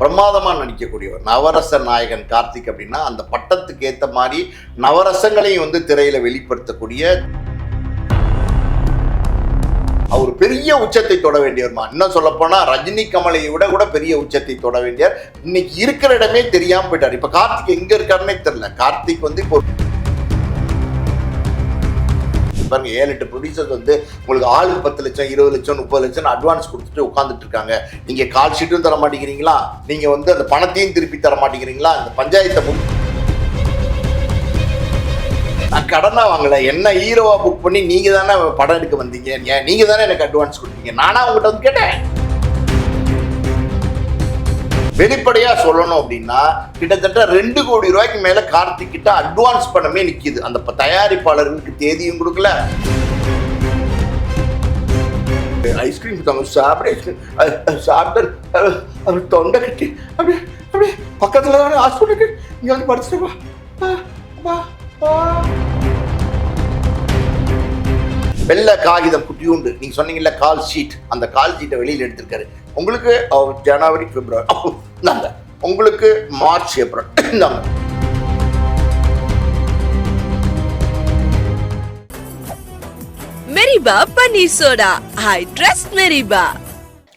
பிரமாதமாக நடிக்கக்கூடியவர். நவரச நாயகன் கார்த்திக் அப்படின்னா அந்த பட்டத்துக்கு ஏற்ற மாதிரி நவரசங்களையும் வந்து திரையில வெளிப்படுத்தக்கூடிய அவர் பெரிய உச்சத்தை தொட வேண்டியவர்மா. இன்னும் சொல்ல போனால் ரஜினி கமலை விட கூட பெரிய உச்சத்தை தொட வேண்டியவர். இன்னைக்கு இருக்கிற இடமே தெரியாமல் போயிட்டார். இப்போ கார்த்திக் எங்கே இருக்காருன்னே தெரியல. கார்த்திக் வந்து இப்போ பாருங்க ஏழு எட்டு ப்ரொடியூசர்ஸ் வந்து உங்களுக்கு ஆளுக்கு பத்து லட்சம் இருபது லட்சம் முப்பது லட்சம் அட்வான்ஸ் கொடுத்துட்டு உட்காந்துட்டு இருக்காங்க. நீங்க கால் ஷீட்டும் தர மாட்டேங்கிறீங்களா? நீங்க வந்து அந்த பணத்தையும் திருப்பி தர மாட்டேங்கிறீங்களா? அந்த பஞ்சாயத்தை நான் கடனா வாங்கல. என்ன ஹீரோவா புக் பண்ணி நீங்க தானே படம் எடுக்க வந்தீங்க? நீங்கள் நீங்க தானே எனக்கு அட்வான்ஸ் கொடுத்தீங்க? நானா உங்ககிட்ட வந்து கேட்டேன். வெளிப்படையா சொல்லணும் அப்படின்னா கிட்டத்தட்ட ரெண்டு கோடி ரூபாய்க்கு மேல கார்த்திக் கிட்ட அட்வான்ஸ் பணமே நிக்குது. அந்த தயாரிப்பாளருக்கு தயாரிப்பாளர்களுக்கு தேதியும் கொடுக்கல. ஐஸ்கிரீம் சாப்பிட ஐஸ்கிரீம் சாப்பிட்டு அவர் தொண்டை கட்டி அப்படியே அப்படியே பக்கத்துல தானே ஹாஸ்பிட்டலுக்கு இங்க வந்து படிச்சுட்டு வெள்ளை காகிதம் குட்டியுண்டு நீங்க சொன்னீங்கல்ல கால் ஷீட் அந்த கால் ஷீட்டை வெளியில் எடுத்திருக்காரு. உங்களுக்கு அவர் ஜனவரி பிப்ரவரி இந்தாங்க உங்களுக்கு மார்ச் ஏப்ரல் இந்தாங்க. மெரிபா பன்னீர் சோடா. ஐ ட்ரஸ்ட் மெரிபா.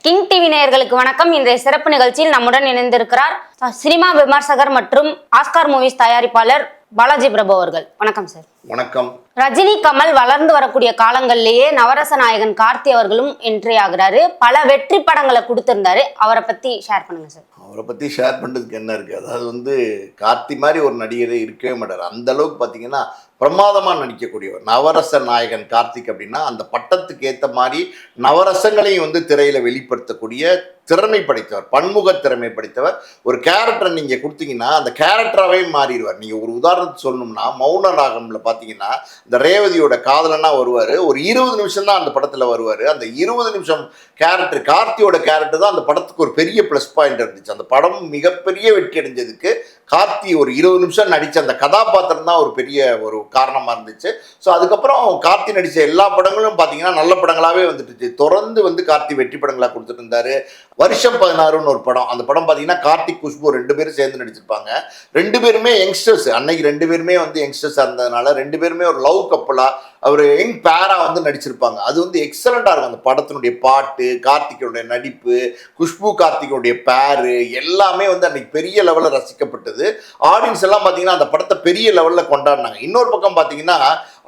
கிங் டிவி நேயர்களுக்கு வணக்கம். இன்றைய சிறப்பு நிகழ்ச்சியில் நம்முடன் இணைந்திருக்கிறார் சினிமா விமர்சகர் மற்றும் ஆஸ்கார் மூவிஸ் தயாரிப்பாளர் பாலாஜி பிரபு அவர்கள். வணக்கம் சார் வணக்கம். ரஜினி கமல் வளர்ந்து வரக்கூடிய காலங்கள்லயே நவரச நாயகன் கார்த்தி அவர்களும் என்ட்ரி ஆகுறாரு. பல வெற்றி படங்களை கொடுத்திருந்தாரு. அவரை பத்தி ஷேர் பண்ணுங்க சார் அவரை பத்தி ஷேர் பண்றதுக்கு என்ன இருக்கு? அதாவது வந்து கார்த்தி மாதிரி ஒரு நடிகரே இருக்கவே மாட்டார். அந்த அளவுக்கு பார்த்தீங்கன்னா பிரமாதமா நடிக்கக்கூடியவர். நவரச நாயகன் கார்த்திக் அப்படின்னா அந்த பட்டத்துக்கு ஏற்ற மாதிரி நவரசங்களையும் வந்து திரையில வெளிப்படுத்தக்கூடிய திறமை படைத்தவர் பன்முக திறமை படைத்தவர். ஒரு கேரக்டரை நீங்கள் கொடுத்தீங்கன்னா அந்த கேரக்டராகவே மாறிடுவார். நீங்கள் ஒரு உதாரணத்துக்கு சொல்லணும்னா மௌன ராகமில் பார்த்தீங்கன்னா இந்த ரேவதியோட காதலனா வருவார். ஒரு இருபது நிமிஷம் தான் அந்த படத்தில் வருவார். அந்த இருபது நிமிஷம் கேரக்டர் கார்த்தியோட கேரக்டர் தான் அந்த படத்துக்கு ஒரு பெரிய ப்ளஸ் பாயிண்ட் இருந்துச்சு. அந்த படம் மிகப்பெரிய வெற்றி அடைஞ்சதுக்கு கார்த்தி ஒரு இருபது நிமிஷம் நடித்த அந்த கதாபாத்திரம் தான் ஒரு பெரிய ஒரு காரணமாக இருந்துச்சு. ஸோ அதுக்கப்புறம் கார்த்தி நடித்த எல்லா படங்களும் பார்த்தீங்கன்னா நல்ல படங்களாகவே வந்துட்டுச்சு. தொடர்ந்து வந்து கார்த்தி வெற்றி படங்களாக கொடுத்துட்டு இருந்தாரு. வருஷம் பதினாறுன்னு ஒரு படம். அந்த படம் பார்த்தீங்கன்னா கார்த்திக் குஷ்பு ரெண்டு பேரும் சேர்ந்து நடிச்சிருப்பாங்க. ரெண்டு பேருமே யங்ஸ்டர்ஸ் அன்னைக்கு ரெண்டு பேருமே வந்து யங்ஸ்டர்ஸாக இருந்ததுனால ரெண்டு பேருமே ஒரு லவ் கப்பலாக அவர் யங் பேரா வந்து நடிச்சிருப்பாங்க. அது வந்து எக்ஸலண்டாக இருக்கும். அந்த படத்தினுடைய பாட்டு கார்த்திகனுடைய நடிப்பு குஷ்பு கார்த்திகனுடைய பேரு எல்லாமே வந்து அன்னைக்கு பெரிய லெவலில் ரசிக்கப்பட்டது. ஆடியன்ஸ் எல்லாம் பார்த்தீங்கன்னா அந்த படத்தை பெரிய லெவலில் கொண்டாடினாங்க. இன்னொரு பக்கம் பார்த்தீங்கன்னா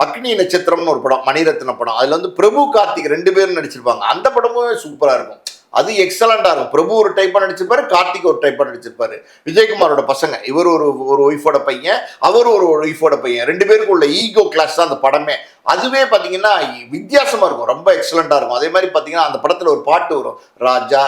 அக்னி நட்சத்திரம்னு ஒரு படம் மணிரத்ன படம். அதில் வந்து பிரபு கார்த்திக் ரெண்டு பேரும் நடிச்சிருப்பாங்க. அந்த படமும் சூப்பராக இருக்கும். அது எக்ஸலண்டா இருக்கும். பிரபு ஒரு டைப்பா நடிச்சிருப்பாரு கார்த்திக் ஒரு டைப்பா நடிச்சிருப்பாரு. விஜயகுமாரோட பசங்க இவர் ஒரு ஒரு ஒய்ஃபோட பையன் அவர் ஒரு ஒய்ஃபோட பையன். ரெண்டு பேருக்கும் உள்ள ஈகோ கிளாஸ் தான் அந்த படமே. அதுவே பார்த்தீங்கன்னா வித்தியாசமா இருக்கும். ரொம்ப எக்ஸலண்டா இருக்கும். அதே மாதிரி பார்த்தீங்கன்னா அந்த படத்துல ஒரு பாட்டு வரும். ராஜா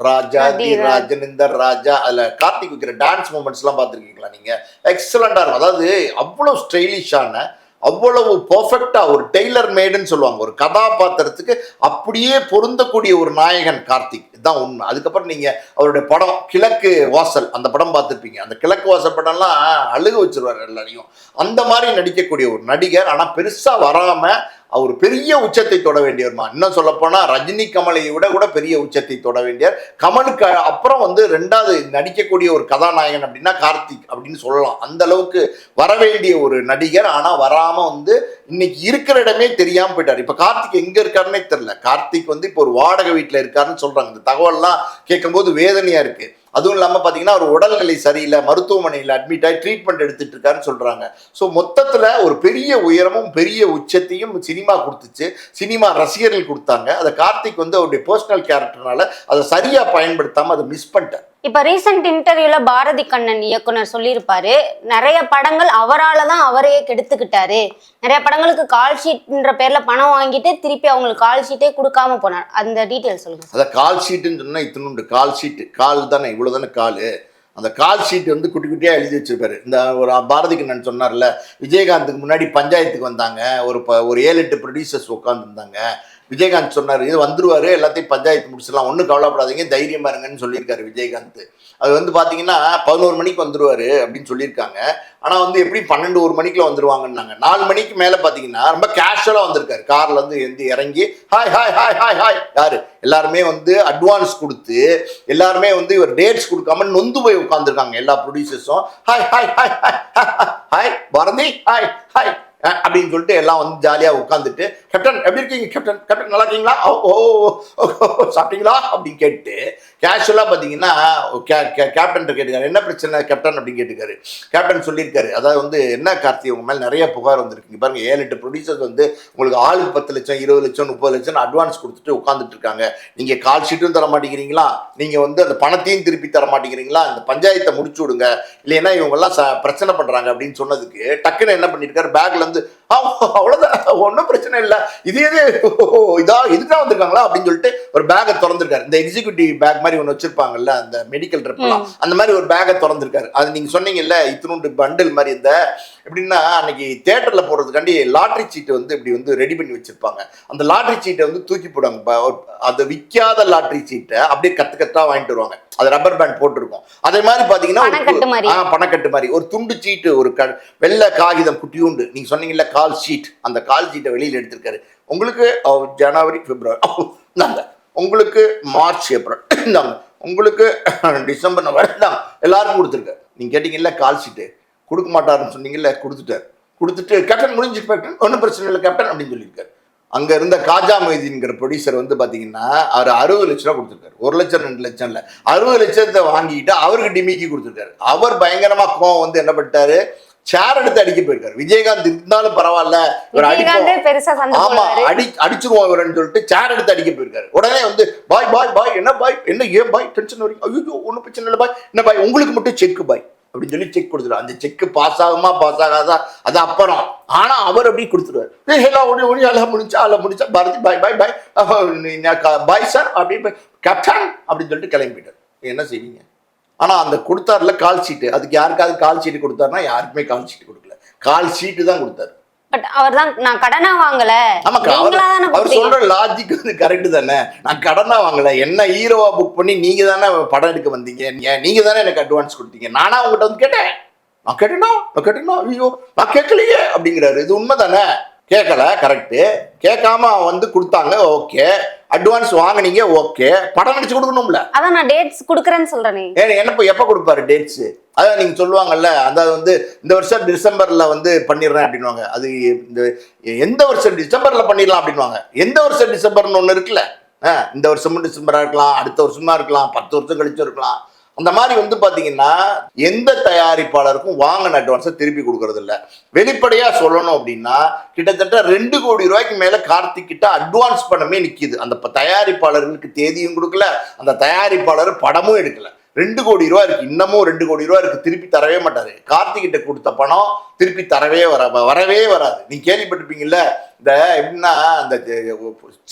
ராஜா தி. ராஜனிந்தர் ராஜா. அதுல கார்த்திக் வைக்கிற டான்ஸ் மூமெண்ட்ஸ் எல்லாம் பார்த்துருக்கீங்களா நீங்க? எக்ஸலண்டா இருக்கும். அதாவது அவ்வளவு ஸ்டைலிஷான அவ்வளவு பர்ஃபெக்டாக ஒரு டெய்லர் மேடுன்னு சொல்லுவாங்க. ஒரு கதாபாத்திரத்துக்கு அப்படியே பொருந்தக்கூடிய ஒரு நாயகன் கார்த்திக். இதுதான் உண்மை. அதுக்கப்புறம் நீங்கள் அவருடைய படம் கிழக்கு வாசல் அந்த படம் பார்த்துருப்பீங்க. அந்த கிழக்கு வாசல் படம்லாம் அழுக வச்சிருவார் எல்லாரையும். அந்த மாதிரி நடிக்கக்கூடிய ஒரு நடிகர். ஆனால் பெருசாக வராமல் அவர் பெரிய உச்சத்தை தொட வேண்டியவர்மா இன்னும் சொல்ல போனா ரஜினி கமலை விட கூட பெரிய உச்சத்தை தொட வேண்டியவர். கமலுக்கு அப்புறம் வந்து ரெண்டாவது நடிக்கக்கூடிய ஒரு கதாநாயகன் அப்படின்னா கார்த்திக் அப்படின்னு சொல்லலாம். அந்த அளவுக்கு வர வேண்டிய ஒரு நடிகர். ஆனா வராம வந்து இன்னைக்கு இருக்கிற இடமே தெரியாம போயிட்டார். இப்ப கார்த்திக் எங்க இருக்காருன்னே தெரியல. கார்த்திக் வந்து இப்போ ஒரு வாடகை வீட்டுல இருக்காருன்னு சொல்றாங்க. இந்த தகவல்லாம் கேட்கும்போது வேதனையா இருக்கு. அதுவும் இல்லாமல் பார்த்தீங்கன்னா அவர் உடல்நிலை சரியில்லை மருத்துவமனையில் அட்மிட் ஆகி ட்ரீட்மெண்ட் எடுத்துட்டு இருக்காருன்னு சொல்றாங்க. ஸோ மொத்தத்தில் ஒரு பெரிய உயரமும் பெரிய உச்சத்தையும் சினிமா கொடுத்துச்சு. சினிமா ரசிகர்கள் கொடுத்தாங்க. அதை கார்த்திக் வந்து அவருடைய பர்சனல் கேரக்டர்னால அதை சரியாக பயன்படுத்தாமல் அதை மிஸ் பண்ணிட்டார். இப்ப ரீசெண்ட் இன்டர்வியூல பாரதி கண்ணன் இயக்குனர் சொல்லியிருப்பாரு நிறைய படங்கள் அவரால் தான் அவரையே கெடுத்துக்கிட்டாரு. நிறைய படங்களுக்கு கால் ஷீட்ன்ற பேர்ல பணம் வாங்கிட்டு திருப்பி அவங்களுக்கு கால் ஷீட்டே கொடுக்காம போனார். அந்த டீட்டெயில் சொல்லுங்க அதை கால் ஷீட்டுன்னு சொன்னா இத்தினுண்டு கால் ஷீட் கால் தானே இவ்வளோ தானே கால் அந்த கால் ஷீட் வந்து குட்டி குட்டியாக எழுதி வச்சிருப்பாரு. இந்த ஒரு பாரதி கண்ணன் சொன்னார்ல விஜயகாந்துக்கு முன்னாடி பஞ்சாயத்துக்கு வந்தாங்க. ஒரு ப ஒரு ஏழு எட்டு ப்ரொடியூசர்ஸ் உட்காந்துருந்தாங்க விஜயகாந்த் சொன்னார் இது வந்துருவாரு எல்லாத்தையும் பஞ்சாயத்து முடிச்சிடலாம். ஒன்றும் கவலைப்படாதீங்க தைரியம் இருங்கன்னு சொல்லியிருக்காரு விஜயகாந்த். அது வந்து பார்த்தீங்கன்னா பதினோரு மணிக்கு வந்துருவாரு அப்படின்னு சொல்லியிருக்காங்க. ஆனால் வந்து எப்படி பன்னெண்டு ஒரு மணிக்குள்ள வந்துருவாங்கன்னாங்க. நாலு மணிக்கு மேலே பார்த்தீங்கன்னா ரொம்ப கேஷுவலாக வந்திருக்காரு. கார்ல இருந்து எந்த இறங்கி hi hi hi hi hi யார்? எல்லாருமே வந்து அட்வான்ஸ் கொடுத்து எல்லாருமே வந்து இவர் டேட்ஸ் கொடுக்காம நொந்து போய் உட்காந்துருக்காங்க எல்லா ப்ரொடியூசர்ஸும் hi hi hi hi hi Bharathi hi hi அப்படின்னு சொல்லிட்டு எல்லாம் வந்து ஜாலியாக உட்காந்துட்டு கேப்டன் எப்படி இருக்கீங்க கேப்டன் கேப்டன் நல்லா இருக்கீங்களா? ஓ ஓ ஓ, ஓ, சாப்பிட்டீங்களா? அப்படின்னு கேட்டு கேஷுவலாக பார்த்தீங்கன்னா கேப்டன் கேட்டுக்காரு. என்ன பிரச்சனை கேப்டன் அப்படின்னு கேட்டுக்காரு. கேப்டன் சொல்லியிருக்காரு. அதாவது வந்து என்ன கார்த்தி உங்க மேலே நிறைய புகார் வந்திருக்குங்க பாருங்க ஏழு எட்டு ப்ரொடியூசர்ஸ் வந்து உங்களுக்கு ஆளுக்கு பத்து லட்சம் இருபது லட்சம் முப்பது லட்சம் அட்வான்ஸ் கொடுத்துட்டு உட்காந்துட்டு இருக்காங்க. நீங்கள் கால் ஷீட்டும் தர மாட்டேங்கிறீங்களா? நீங்கள் வந்து அந்த பணத்தையும் திருப்பி தர மாட்டேங்கிறீங்களா? இந்த பஞ்சாயத்தை முடிச்சு விடுங்க. இல்லைன்னா இவங்கெல்லாம் ச பிரச்சனை பண்ணுறாங்க அப்படின்னு சொன்னதுக்கு டக்குன்னு என்ன பண்ணியிருக்காரு? பேக்ல இருந்து "ஆ, ஒன்றும் பிரச்சனை இல்லை. இது எது? ஓ, இதா இதுதான் வந்திருக்காங்களா? அப்படின்னு சொல்லிட்டு ஒரு பேக்கை திறந்துருக்காரு. இந்த எக்ஸிக்யூட்டிவ் பேக் மாதிரி ஒன்று வச்சிருப்பாங்கல்ல அந்த மெடிக்கல் ரெப்லாம் அந்த மாதிரி ஒரு பேக்கை திறந்திருக்காரு. அது நீங்க சொன்னீங்கல்ல இத்தினூண்டு பண்டில் மாதிரி இந்த எப்படின்னா அன்னைக்கு தேட்டர்ல போடுறதுக்காண்டி லாட்ரி சீட்டு வந்து இப்படி வந்து ரெடி பண்ணி வச்சிருப்பாங்க. அந்த லாட்ரி சீட்டை வந்து தூக்கி போடுவாங்க. அது விற்காத லாட்ரி சீட்டை அப்படியே கத்து கத்தா வாங்கிட்டு வருவாங்க. அது ரப்பர் பேண்ட் போட்டிருக்கும். அதே மாதிரி பாத்தீங்கன்னா பணக்கட்டு மாதிரி. ஒரு துண்டு சீட்டு ஒரு க வெள்ளை காகிதம் குட்டியுண்டு. நீங்க சொன்னீங்கல்ல கால் ஷீட் அந்த கால் ஷீட்டை வெளியில எடுத்திருக்காரு. உங்களுக்கு ஜனவரி பிப்ரவரி இந்தாங்க உங்களுக்கு மார்ச் ஏப்ரல். இந்தாங்க. உங்களுக்கு டிசம்பர் நவம்பர் இந்தாங்க. எல்லாருக்கும் கொடுத்துருக்கேன் நீங்கள் கேட்டிங்கல்ல கால் ஷீட்டு கொடுக்க மாட்டாருன்னு சொன்னீங்கல்ல கொடுத்துட்டார். கொடுத்துட்டு கேப்டன் முடிஞ்சு கேப்டன் ஒன்றும் பிரச்சனை இல்லை கேப்டன் அப்படின்னு சொல்லியிருக்காரு. அங்கே இருந்த காஜா மொய்தீன்கிற ப்ரொடியூசர் வந்து பார்த்தீங்கன்னா அவர் அறுபது லட்ச ரூபா கொடுத்துருக்காரு. ஒரு லட்சம் ரெண்டு லட்சம் இல்லை. அறுபது லட்சத்தை வாங்கிட்டு அவருக்கு டிமிக்கி கொடுத்துருக்காரு. அவர் பயங்கரமாக கோவம் வந்து என்ன பண்ணிட்டாரு? சேர் எடுத்து அடிக்க போயிருக்காரு. விஜயகாந்த் இருந்தாலும் பரவாயில்ல. இவர் அடிப்போம். ஆமா அடி அடிச்சிருவோம் இவரன்னு சொல்லிட்டு சேர் எடுத்து அடிக்க போயிருக்காரு. உடனே வந்து பாய் பாய் பாய் என்ன பாய் என்ன ஏன் பாய் டென்ஷன் வரைக்கும் ஐயோ ஒன்றும் பிரச்சனை இல்லை பாய் என்ன பாய் உங்களுக்கு மட்டும் செக் பாய் அப்படின்னு சொல்லி செக் கொடுத்துருவாரு. அந்த செக் பாஸ் ஆகுமா பாஸ் ஆகாதா? அது அப்புறம். ஆனா அவர் அப்படி கொடுத்துருவாரு. எல்லாம் ஒடி ஒடி எல்லாம் முடிச்சா எல்லாம் முடிச்சா Bharathi bye bye bye bye sir அப்படி கேப்டன் அப்படின்னு சொல்லிட்டு கிளம்பி போயிட்டார். என்ன செய்வீங்க? ஆனா அந்த கொடுத்தாருல கால் ஷீட்டு அதுக்கு யாருக்காவது கால் ஷீட்டு கொடுத்தாருன்னா யாருக்குமே கால் ஷீட்டு கொடுக்கல. கால் ஷீட்டு தான் கொடுத்தாரு. பட் அவர் தான் நான் கடனா வாங்கல. அவர் தானே சொல்ற லாஜிக் வந்து கரெக்ட் தானே. நான் கடனா வாங்கல. என்ன ஹீரோவா புக் பண்ணி நீங்க தானே படம் எடுக்க வந்தீங்க. நீங்க தானே எனக்கு அட்வான்ஸ் கொடுத்தீங்க. நானா உங்ககிட்ட வந்து கேட்டேன். நான் கேட்டேனா? நான் கேட்டேனா? ஐயோ நான் கேட்கலையே அப்படிங்கிறாரு. இது உண்மைதானே? கேட்கல கரெக்டு கேட்காம வந்து கொடுத்தாங்க ஓகே அட்வான்ஸ் வாங்குனீங்க ஓகே படம் நடிச்சு கொடுக்கணும்ல. அதான் நான் டேட்ஸ் குடுக்கறேன்னு சொல்றேனே. என்னப்போ எப்போ கொடுப்பாரு டேட்ஸ் அதான் நீங்கள் சொல்லுவாங்கல்ல அதாவது வந்து இந்த வருஷம் டிசம்பர்ல வந்து பண்ணிடுறேன் அப்படின்வாங்க அது இந்த எந்த வருஷம் டிசம்பர்ல பண்ணிடலாம் அப்படின்வாங்க எந்த வருஷம் டிசம்பர்னு ஒன்று இருக்குல்ல? இந்த வருஷமும் டிசம்பரா இருக்கலாம் அடுத்த வருஷமா இருக்கலாம் பத்து வருஷம் கழிச்சும் இருக்கலாம். அந்த மாதிரி வந்து பார்த்தீங்கன்னா எந்த தயாரிப்பாளருக்கும் வாங்கின அட்வான்ஸை திருப்பி கொடுக்கறது இல்லை வெளிப்படையாக சொல்லணும் அப்படின்னா கிட்டத்தட்ட ரெண்டு கோடி ரூபாய்க்கு மேலே கார்த்திக் கிட்ட அட்வான்ஸ் பணமே நிற்கிது அந்த தயாரிப்பாளர்களுக்கு தேதியும் கொடுக்கல அந்த தயாரிப்பாளர் படமும் எடுக்கல. ரெண்டு கோடி ரூபா இருக்கு. இன்னமும் ரெண்டு கோடி ரூபா இருக்கு. திருப்பி தரவே மாட்டாரு. கார்த்திக் கிட்ட கொடுத்த பணம் திருப்பி தரவே வர வரவே வராது. நீ கேள்விப்பட்டிருப்பீங்கல்ல? இந்த எப்படின்னா அந்த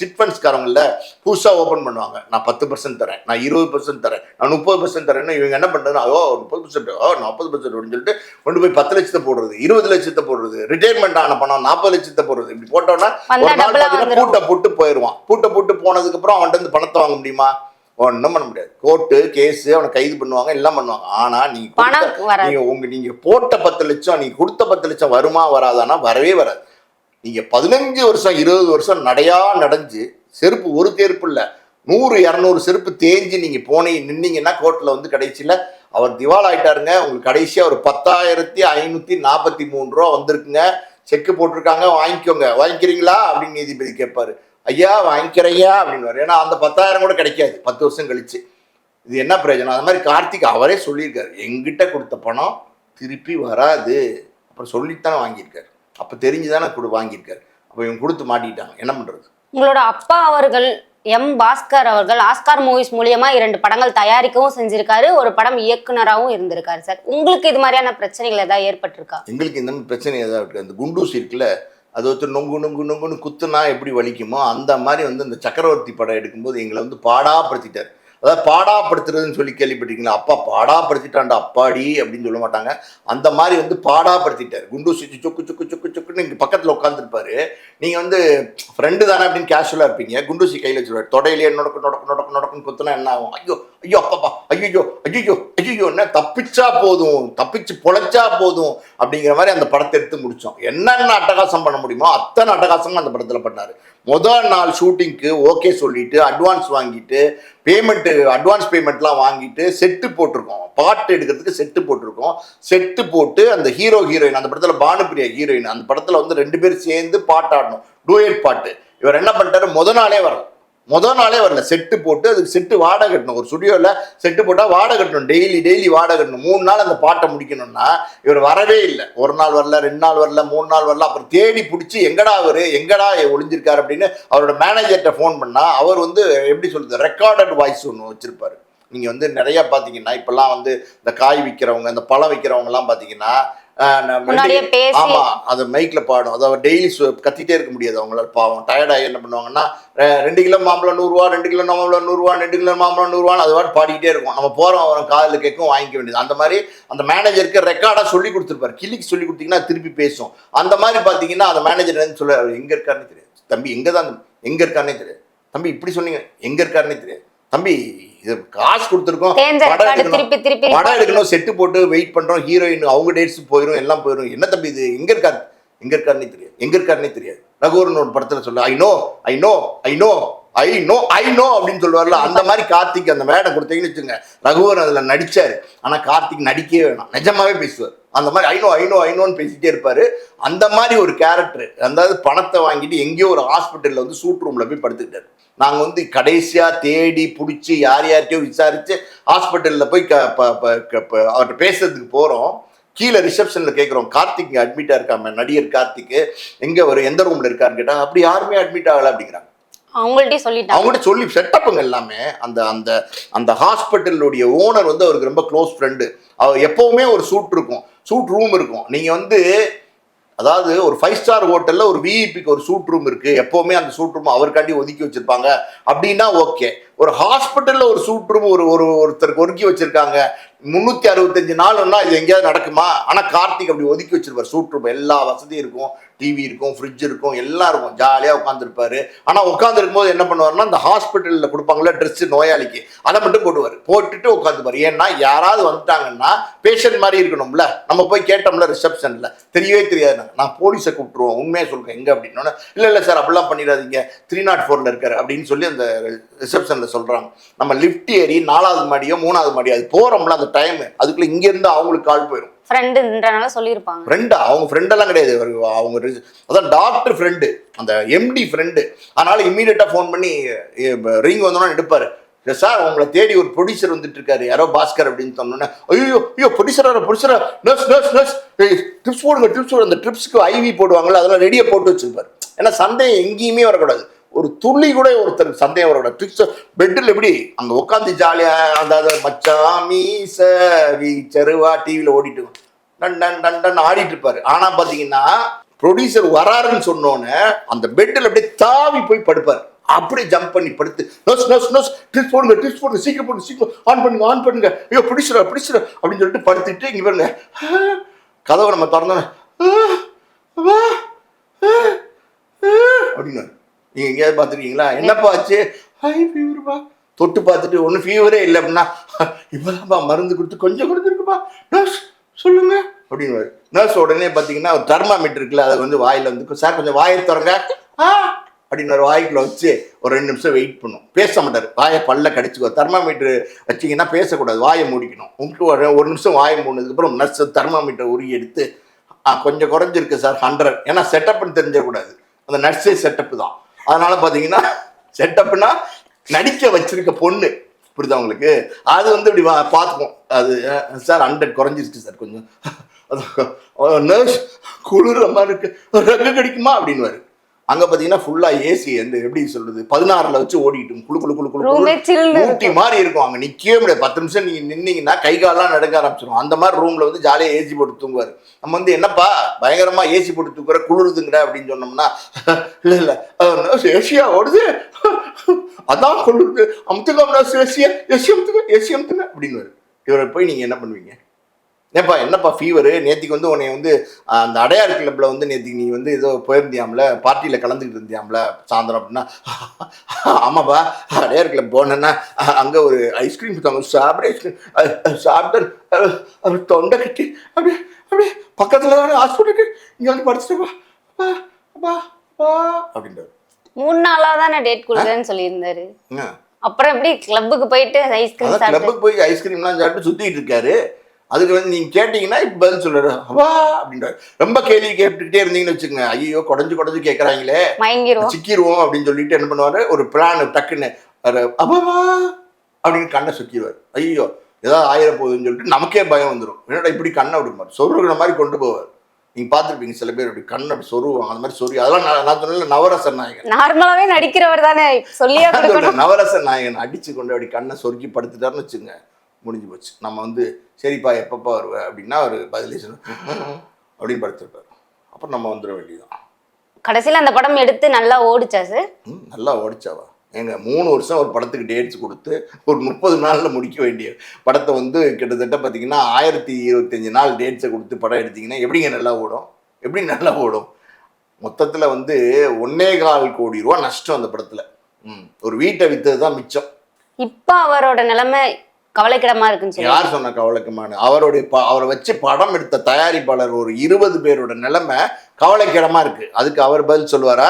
சிட்ஃபண்ட்ஸ்காரங்கள்ல புதுசா ஓபன் பண்ணுவாங்க. நான் பத்து பர்சன்ட் தரேன் நான் இருபது பர்சன்ட் தரேன் நான் முப்பது பர்சன்ட் தரேன்னு இவங்க என்ன பண்றது ஓ முப்பது பர்சன்ட் ஓ நாற்பது பர்சன்ட் அப்படின்னு சொல்லிட்டு கொண்டு போய் பத்து லட்சத்தை போடுறது இருபது லட்சத்தை போடுறது ரிட்டையர்மெண்ட் ஆன பணம் நாற்பது லட்சத்தை போடுறது. இப்படி போட்டோம்னா வந்தா ஒரு நாள். பூட்டை போட்டு போயிடுவான். பூட்டை போட்டு போனதுக்கு அப்புறம் அவன்கிட்ட இருந்து பணத்தை வாங்க முடியுமா? ஒன்றும் பண்ண முடியாது. கோர்ட்டு கேஸ் அவனை கைது பண்ணுவாங்க எல்லாம் பண்ணுவாங்க. ஆனா நீங்க. நீங்க உங்க நீங்க போட்ட பத்து லட்சம் நீங்க கொடுத்த பத்து லட்சம் வருமா வராதானா? வரவே வராது. நீங்க பதினஞ்சு வருஷம் இருபது வருஷம் நடையா நடஞ்சு செருப்பு ஒரு தேர்ப்பு இல்ல நூறு இரநூறு செருப்பு தேஞ்சு நீங்க போனீங்க நின்னீங்கன்னா கோர்ட்ல வந்து கடைசியில அவர் திவால் ஆயிட்டாருங்க. உங்களுக்கு கடைசியா ஒரு பத்தாயிரத்தி ஐநூத்தி நாற்பத்தி மூணு ரூபா வந்திருக்குங்க. செக்கு போட்டிருக்காங்க வாங்கிக்கோங்க. வாங்கிக்கிறீங்களா? அப்படின்னு நீதிபதி கேட்பாரு. ஐயா வாங்கிக்கிறையா அப்படின்னு ஏன்னா அந்த பத்தாயிரம் கூட கிடைக்காது. பத்து வருஷம் கழிச்சு. இது என்ன பிரயோஜனம்? அந்த மாதிரி கார்த்திக் அவரே சொல்லியிருக்காரு. எங்கிட்ட கொடுத்த பணம் திருப்பி வராது. அப்புறம் சொல்லித்தானே வாங்கியிருக்காரு. அப்போ தெரிஞ்சுதானே கொடு வாங்கியிருக்காரு. அப்போ இவங்க கொடுத்து மாட்டிக்கிட்டாங்க. என்ன பண்ணுறது உங்களோட அப்பா அவர்கள் எம். பாஸ்கர் அவர்கள் ஆஸ்கார் மூவிஸ் மூலியமா இரண்டு படங்கள் தயாரிக்கவும் செஞ்சிருக்காரு. ஒரு படம் இயக்குனராகவும் இருந்திருக்காரு சார். உங்களுக்கு இது மாதிரியான பிரச்சனைகள் ஏதாவது ஏற்பட்டிருக்கா? எங்களுக்கு இந்த மாதிரி பிரச்சனை ஏதாவது இருக்குது அந்த குண்டூசி இருக்குல்ல அது ஒருத்தர் நொங்கு நொங்கு நொங்குன்னு குத்துனா எப்படி வலிக்குமோ அந்த மாதிரி வந்து இந்த சக்கரவர்த்தி படம் எடுக்கும்போது எங்களை வந்து பாடாப்படுத்திட்டார் அதாவது பாடாப்படுத்துறதுன்னு சொல்லி கேள்விப்பட்டிருக்கீங்களா? அப்பா பாடாப்படுத்திட்டான்டா அப்பாடி அப்படின்னு சொல்ல மாட்டாங்க. அந்த மாதிரி வந்து பாடாப்படுத்திட்டார். குண்டு சுச்சு சொக்கு சொக்கு சொக்கு சொக்குன்னு இங்கே பக்கத்தில் உட்காந்துருப்பாரு நீங்கள் வந்து ஃப்ரெண்டு தானே அப்படின்னு கேஷுவலாக இருப்பீங்க. குண்டூசி கையில் வச்சுருவார். தொடையிலேயே நொடக்கு நொடக்கு நொடக்கு நொடக்குன்னு குத்துனா என்ன ஆகும்? ஐயோ ஐயோ அப்பாப்பா ஐயோ ஐயோ ஐயோ என்ன தப்பிச்சா போதும் தப்பிச்சு பொழைச்சா போதும் அப்படிங்கிற மாதிரி அந்த படத்தை எடுத்து முடித்தோம் என்னென்ன அட்டகாசம் பண்ண முடியுமோ அத்தனை அட்டகாசமும் அந்த படத்தில் பண்ணார். முதல் நாள் ஷூட்டிங்க்கு ஓகே சொல்லிட்டு அட்வான்ஸ் வாங்கிட்டு பேமெண்ட்டு அட்வான்ஸ் பேமெண்ட்லாம் வாங்கிட்டு செட்டு போட்டிருக்கோம். பாட்டு எடுக்கிறதுக்கு செட்டு போட்டிருக்கோம். செட்டு போட்டு அந்த ஹீரோ ஹீரோயின் அந்த படத்தில் பானுப்பிரியா ஹீரோயின் அந்த படத்தில் வந்து ரெண்டு பேரும் சேர்ந்து பாட்டாடணும். டூயட் பாட்டு. இவர் என்ன பண்ணிட்டாரு? முத நாளே வரும் மொதல் நாளே வரல. செட்டு போட்டு அதுக்கு செட்டு வாடகை கட்டணும். ஒரு ஸ்டுடியோவில் செட்டு போட்டால் வாடகை கட்டணும். டெய்லி டெய்லி வாடகை கட்டணும். மூணு நாள் அந்த பாட்டை முடிக்கணும்னா இவர் வரவே இல்லை. ஒரு நாள் வரல ரெண்டு நாள் வரல மூணு நாள் வரல அப்புறம் தேடி பிடிச்சி எங்கடா அவர் எங்கடா ஒளிஞ்சிருக்காரு அப்படின்னு அவரோட மேனேஜர்கிட்ட ஃபோன் பண்ணால் அவர் வந்து எப்படி சொல்கிறது ரெக்கார்டட் வாய்ஸ் ஒன்று வச்சுருப்பார். நீங்கள் வந்து நிறையா பார்த்தீங்கன்னா இப்போல்லாம் வந்து இந்த காய் விற்கிறவங்க இந்த பழம் விற்கிறவங்கலாம் பார்த்தீங்கன்னா ஆமா அது மைக்ல பாடும் அதாவது டெய்லி கத்திட்டே இருக்க முடியாது அவங்களால. பாவம் டயர்டாகி என்ன பண்ணுவாங்கன்னா ரெண்டு கிலோ மாம்பழம் நூறுரூவா ரெண்டு கிலோ மாம்பழம் நூறுரூவா ரெண்டு கிலோ மாம்பழம் நூறுரூவான்னு அது பாட்டு பாடிக்கிட்டே இருக்கும். நம்ம போகிறோம் வரோம் காதில் கேட்கும் வாங்கிக்க வேண்டியது. அந்த மாதிரி அந்த மேனேஜருக்கு ரெக்கார்டாக சொல்லி கொடுத்துருப்பாரு. கிளிக்கு சொல்லி கொடுத்தீங்கன்னா திருப்பி பேசும். அந்த மாதிரி பார்த்தீங்கன்னா அந்த மேனேஜர் என்ன சொல்ல எங்கே இருக்காருன்னு தெரியாது. தம்பி எங்கே தான் எங்கே இருக்காருன்னே தெரியாது. தம்பி இப்படி சொன்னீங்க. எங்கே இருக்காருன்னே தெரியாது. தம்பி இது காசு கொடுத்துருக்கோம். படம் எடுக்கணும். படம் எடுக்கணும் செட்டு போட்டு வெயிட் பண்றோம். ஹீரோயின் அவங்க டேட்ஸ் போயிடும் எல்லாம் போயிடும் என்ன தம்பி இது? எங்க இருக்காரு? எங்க இருக்காருன்னே தெரியாது. எங்க இருக்காருன்னே தெரியாது. ரகுவரன் ஒரு படத்துல சொல்ல I know I know I know I know I know அப்படின்னு சொல்லுவார்ல அந்த மாதிரி கார்த்திக் அந்த மேடை கொடுத்தீங்கன்னு வச்சுங்க ரகுவர் அதுல நடிச்சாரு. ஆனா கார்த்திக் நடிக்கவே வேணாம். நிஜமாவே பேசுவார். அந்த மாதிரி ஐநோ ஐநோ ஐநோன்னு பேசிட்டே இருப்பாரு. அந்த மாதிரி ஒரு கேரக்டர் அதாவது பணத்தை வாங்கிட்டு எங்கேயோ ஒரு ஹாஸ்பிட்டல்ல வந்து சூட் ரூம்ல போய் படுத்துக்கிட்டாரு. நாங்கள் வந்து கடைசியாக தேடி பிடிச்சி யார் யார்கிட்டயோ விசாரித்து ஹாஸ்பிட்டலில் போய் க ப ப க ப அவர்கிட்ட பேசுறதுக்கு போகிறோம் கீழே ரிசப்ஷனில் கேட்குறோம் கார்த்திக் அட்மிட்டாக இருக்காம நடிகர் கார்த்திக் எங்கே வரும் எந்த ரூமில் இருக்காருன்னு கேட்டால் அப்படி யாருமே அட்மிட் ஆகலை அப்படிங்கிறாங்க. அவங்கள்ட்டே சொல்லிட்டாங்க. அவங்கள்ட்ட சொல்லி செட்டப்புங்க எல்லாமே அந்த அந்த அந்த ஹாஸ்பிட்டலுடைய ஓனர் வந்து அவருக்கு ரொம்ப க்ளோஸ் ஃப்ரெண்டு. அவர் எப்போவுமே ஒரு சூட் இருக்கும். சூட் ரூம் இருக்கும். நீங்கள் வந்து அதாவது ஒரு ஃபைவ் ஸ்டார் ஹோட்டலில் ஒரு விஇபிக்கு ஒரு சூட் ரூம் இருக்குது எப்போவுமே அந்த சூட் ரூம் அவருக்காண்டி ஒதுக்கி வச்சுருப்பாங்க. அப்படின்னா ஓகே. ஒரு ஹாஸ்பிட்டலில் ஒரு சூட் ரூம் ஒரு ஒரு ஒருத்தருக்கு ஒதுக்கி வச்சுருக்காங்க. முந்நூற்றி அறுபத்தஞ்சு நாள்னா இது எங்கேயாவது நடக்குமா? ஆனால் கார்த்திக் அப்படி ஒதுக்கி வச்சிருப்பார். சூட் ரூம் எல்லா வசதியும் இருக்கும். டிவி இருக்கும் ஃப்ரிட்ஜ் இருக்கும் எல்லாம் இருக்கும். ஜாலியாக உட்காந்துருப்பார் ஆனால் உட்காந்துருக்கும் போது என்ன பண்ணுவார்னா அந்த ஹாஸ்பிட்டலில் கொடுப்பாங்களே ட்ரெஸ்ஸு நோயாளிக்கு அதை மட்டும் போடுவார். போட்டுட்டு உட்காந்துப்பார் ஏன்னா யாராவது வந்துட்டாங்கன்னா பேஷண்ட் மாதிரி இருக்கணும்ல. நம்ம போய் கேட்டோம்ல ரிசப்ஷனில் தெரியவே தெரியாது. நான் போலீஸை கூப்பிட்டுருவோம். உண்மையாக சொல்கிறேன் எங்கே அப்படின்னா இல்லை இல்லை சார் அப்படிலாம் பண்ணிடாதீங்க. த்ரீ நாட் ஃபோரில் இருக்கார் அப்படின்னு சொல்லி அந்த ரிசப்ஷனில் சொல்கிறாங்க நம்ம லிஃப்ட் ஏறி நாலாவது மாடியோ மூணாவது மாடியோ அது போகிறோம்ல அந்த டைம் அதுக்குள்ளே இங்கேருந்து அவங்களுக்கு கால் போயிடும் ஃப்ரெண்டுன்றனால சொல்லியிருப்பாங்க. ஃப்ரெண்டா அவங்க ஃப்ரெண்டெல்லாம் கிடையாது. அவங்க அதான் டாக்டர் ஃப்ரெண்டு அந்த எம்டி ஃப்ரெண்டு அதனால இம்மீடியட்டாக ஃபோன் பண்ணி ரிங் வந்தோன்னா எடுப்பாரு. "இல்ல சார் உங்களை தேடி ஒரு ப்ரொடியூசர் வந்துட்டு இருக்காரு யாரோ பாஸ்கர் அப்படின்னு சொன்னோன்னே ஐயோ ஐயோ ப்ரொடியூசரா ப்ரொடியூசரா நர்ஸ் நர்ஸ் நர்ஸ் ட்ரிப்ஸ் போடுங்க ட்ரிப்ஸ் போடுங்க. அந்த ட்ரிப்ஸ்க்கு ஐவி போடுவாங்கல்ல அதெல்லாம் ரெடியாக போட்டு வச்சிருப்பாரு. ஏன்னா சந்தேகம் எங்கேயுமே வரக்கூடாது. ஒரு துள்ளி கூட ஒருத்தர் சந்தேகம் வரோட ட்ரிப்ஸ் பெட்டில் எப்படி அங்கே உட்காந்து ஜாலியாக அந்த அதை மச்சான் மீச வீச்சருவா டிவியில் ஓடிட்டு இருக்கும். டன் டன் டன் டன் ஆடிட்டு இருப்பாரு. ஆனா பாத்தீங்கன்னா ப்ரொடியூசர் வராருன்னு சொன்னோன்னே அந்த பெட்டில் அப்படியே தாவி போய் படுப்பார். அப்படியே ஜம்ப் பண்ணி படுத்து நோஸ் நோஸ் நோஸ் ட்ரிப்ஸ் போடுங்க ட்ரிப்ஸ் போடுங்க சீக்கிரம் போடுங்க சீக்கிரம் ஆன் பண்ணுங்க ஆன் பண்ணுங்க. ஐயோ பிடிச்சிட பிடிச்சிட அப்படின்னு சொல்லிட்டு படுத்துட்டு இங்க பாருங்க. கதவை நம்ம திறந்தோன்னே அப்படின்னு நீங்க எங்கேயாவது பார்த்துருக்கீங்களா? என்னப்பா ஆச்சு? ஹை ஃபீவர்ப்பா தொட்டு பார்த்துட்டு ஒன்றும் ஃபீவரே இல்லை அப்படின்னா இப்போதான்ப்பா மருந்து கொடுத்து கொஞ்சம் கொடுத்துருக்குப்பா நர்ஸ் சொல்லுங்க. அப்படின்னு நர்ஸ் உடனே பார்த்தீங்கன்னா ஒரு தர்மாமீட்டர் இருக்குல்ல அதை வந்து வாயில் வந்து சார் கொஞ்சம் வாயை திறங்க. ஆ? அப்படின்னு ஒரு வாய்க்குள்ள வச்சு ஒரு ரெண்டு நிமிஷம் வெயிட் பண்ணும். பேச மாட்டார். வாயை பல்ல கடிச்சுக்கோ தர்மாமீட்டர் வச்சிங்கன்னா பேசக்கூடாது. வாயை மூடிக்கணும். உங்களுக்கு ஒரு ஒரு நிமிஷம் வாயை மூடினதுக்கப்புறம் நர்ஸ் தெர்மாமீட்டர் உருகி எடுத்து கொஞ்சம் குறைஞ்சிருக்கு சார் ஹண்ட்ரட் ஏன்னா செட்டப்னு தெரிஞ்சக்கூடாது அந்த நர்ஸே செட்டப் தான். அதனால பார்த்தீங்கன்னா செட்டப்னா நடிக்க வச்சிருக்க பொண்ணு. புரியுதா உங்களுக்கு? அது வந்து இப்படி வா- பார்த்துக்கும் அது சார் ஹண்ட்ரட் குறைஞ்சிருச்சு சார் கொஞ்சம். நர்ஸ் குளிர மாதிரி இருக்கு. ரகு கிடைக்குமா? அப்படின்னு அங்க பாத்தீங்கன்னா ஃபுல்லா ஏசி வந்து எப்படி சொல்றது பதினாறுல வச்சு ஓடிட்டு குளு குளு குளு குளு ரூமே குளு சில்லுன்னு ஊட்டி மாதிரி இருக்கும். அங்க நிக்கவே முடியாது. பத்து நிமிஷம் நீங்க நின்னீங்கன்னா கை காலெல்லாம் நடுங்க ஆரம்பிச்சிடும் அந்த மாதிரி ரூம்ல வந்து ஜாலியா ஏசி போட்டு தூங்குவாரு. நம்ம வந்து என்னப்பா பயங்கரமா ஏசி போட்டு தூக்குற குளிருதுங்கடா அப்படின்னு சொன்னோம்னா இல்ல இல்ல. ஏசியா ஓடுது. அதான் கொள்ளுது அமுத்துக்காம எஸ்சி எஸ்சி அமுத்துங்க எஸ்சி அமுத்துங்க அப்படின்னு இவரை போய் நீங்க என்ன பண்ணுவீங்க? ஏப்பா என்னப்பா ஃபீவரு நேத்திக்கு வந்து உன்னை வந்து அந்த அடையார் கிளப்ல வந்து நேத்திக்கு நீ வந்து ஏதோ போயிருந்தியாம்ல பார்ட்டியில் கலந்துக்கிட்டு இருந்தியாம்ல சாயந்தரம் அப்படின்னா. ஆமாப்பா அடையார் கிளப் போனேன்னா அங்க ஒரு ஐஸ்கிரீம் சாப்பிட ஐஸ்கிரீம் சாப்பிட்டு தொண்டை கட்டி அப்படியே அப்படியே பக்கத்துல தானே ஹாஸ்பிட்டலுக்கு இங்க வந்து படிச்சுட்டுப்பா அப்பா அப்பா அப்படின்றாரு. மூணு நாளா தானே டேட் கொடுக்குறேன்னு சொல்லியிருந்தாரு? அப்புறம் எப்படி கிளப்புக்கு போயிட்டு ஐஸ்கிரீம் கிளப்புக்கு போய் ஐஸ்கிரீம்லாம் சாப்பிட்டு சுத்திட்டு இருக்காரு. அதுக்கு வந்து நீங்க கேட்டீங்கன்னா இப்ப பதில் சொல்றாரு. வா அப்படின்றாரு. ரொம்ப கேள்வி கேட்டுக்கிட்டே இருந்தீங்கன்னு வச்சுக்கோங்க. ஐயோ குடஞ்சு குடஞ்சு கேட்கறாங்களே சிக்கிருவோம் அப்படின்னு சொல்லிட்டு என்ன பண்ணுவாரு? ஒரு பிளான் டக்குன்னு அப்பாவா அப்படின்னு கண்ணை சுக்கிடுவார் ஐயோ ஏதாவது ஆயிர போகுதுன்னு சொல்லிட்டு நமக்கே பயம் வந்துடும் என்னடா இப்படி கண்ணை விடுமார்? சொருகிற மாதிரி கொண்டு போவார். நீங்க பார்த்துருப்பீங்க சில பேர் அப்படி கண்ணை அப்படி சொருவாங்க அந்த மாதிரி சொருவி அதெல்லாம் நான் சொன்னேன்ல நவரச நாயகன். நார்மலாவே நடிக்கிறவர் தானே. சொல்லியா நவரச நாயகன் அடிச்சு கொண்டு அப்படி கண்ணை சொருக்கி படுத்துட்டாருன்னு வச்சுங்க முடிஞ்சு போச்சு. நம்ம வந்து சரிப்பா எப்பப்பா வருவ? அப்படின்னா அவர் பதிலே சொல்ல. அப்படின்னு படுத்துருப்பார். அப்புறம் நம்ம வந்துட வேண்டியதுதான். கடைசியில அந்த படம் எடுத்து நல்லா ஓடிச்சா சார் நல்லா ஓடிச்சாவா? ஏங்க மூணு வருஷம் ஒரு படத்துக்கு டேட்ஸ் கொடுத்து ஒரு முப்பது நாளில் முடிக்க வேண்டிய படத்தை வந்து கிட்டத்தட்ட பார்த்தீங்கன்னா ஆயிரத்தி இருபத்தஞ்சு நாள் டேட்ஸை கொடுத்து படம் எடுத்தீங்கன்னா எப்படிங்க நல்லா ஓடும்? எப்படி நல்லா ஓடும்? மொத்தத்தில் வந்து ஒன்னே கால் கோடி ரூபா நஷ்டம் அந்த படத்தில். ம் ஒரு வீட்டை விற்றது தான் மிச்சம். இப்ப அவரோட நிலைமை கவலைக்கிடமா இருக்குன்னு சொல்லி யார் சொன்ன கவலைக்கமான அவருடைய அவரை வச்சு படம் எடுத்த தயாரிப்பாளர் ஒரு இருபது பேரோட நிலைமை கவலைக்கிடமா இருக்கு. அதுக்கு அவர் பதில் சொல்லுவாரா?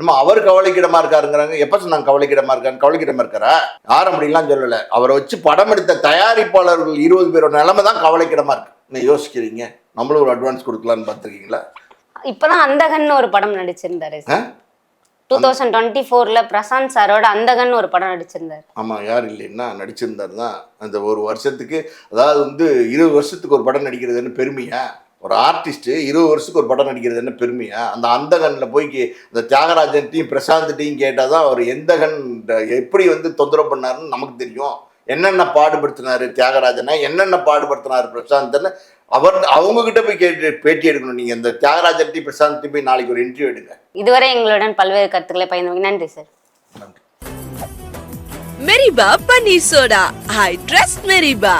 நம்ம அவர் கவலைக்கிடமா இருக்காருங்கிறாங்க. எப்ப சொன்னாங்க கவலைக்கிடமா இருக்காரு கவலைக்கிடமா இருக்காரா? யாரும் அப்படிலாம் சொல்லல. அவரை வச்சு படம் எடுத்த தயாரிப்பாளர்கள் இருபது பேரோட நிலைமை தான் கவலைக்கிடமா இருக்கு. நீ யோசிக்கிறீங்க? நம்மளும் ஒரு அட்வான்ஸ் கொடுக்கலான்னு பார்த்துருக்கீங்களா? இப்பதான் அந்தகன் ஒரு படம் நடிச்சிருந்தாரு? டூ தௌசண்ட் டுவெண்ட்டி ஃபோர்ல பிரசாந்த் சாரோட அந்தகன் ஒரு படம் நடிச்சிருந்தாரு. ஆமாம் யார் இல்லைன்னா நடிச்சிருந்தாரு தான் அந்த ஒரு வருஷத்துக்கு அதாவது வந்து இருபது வருஷத்துக்கு ஒரு படம் நடிக்கிறது என்ன பெருமையா? ஒரு ஆர்டிஸ்ட் இருபது வருஷத்துக்கு ஒரு படம் நடிக்கிறது என்ன பெருமையா? அந்த அந்த கண்ணில் போய் இந்த தியாகராஜன்ட்டையும் பிரசாந்த்ட்டையும் கேட்டால் தான் அவர் எந்த கண் எப்படி வந்து தொந்தரவு பண்ணாருன்னு நமக்கு தெரியும். என்னென்ன பாடுபடுத்தினாரு தியாகராஜனை? என்னென்ன பாடுபடுத்தினாரு பிரசாந்த்னு அவர் அவங்க கிட்ட போய் கேட்டு பேட்டி எடுக்கணும் நீங்கள் இந்த தியாகராஜன்ட்டையும் பிரசாந்த்டையும் போய் நாளைக்கு ஒரு இன்டர்வியூ எடுங்க இதுவரை எங்களுடன் பல்வேறு கருத்துக்களை பயந்து நன்றி சார் நன்றி Meriba Paneer Soda. I trust Meriba.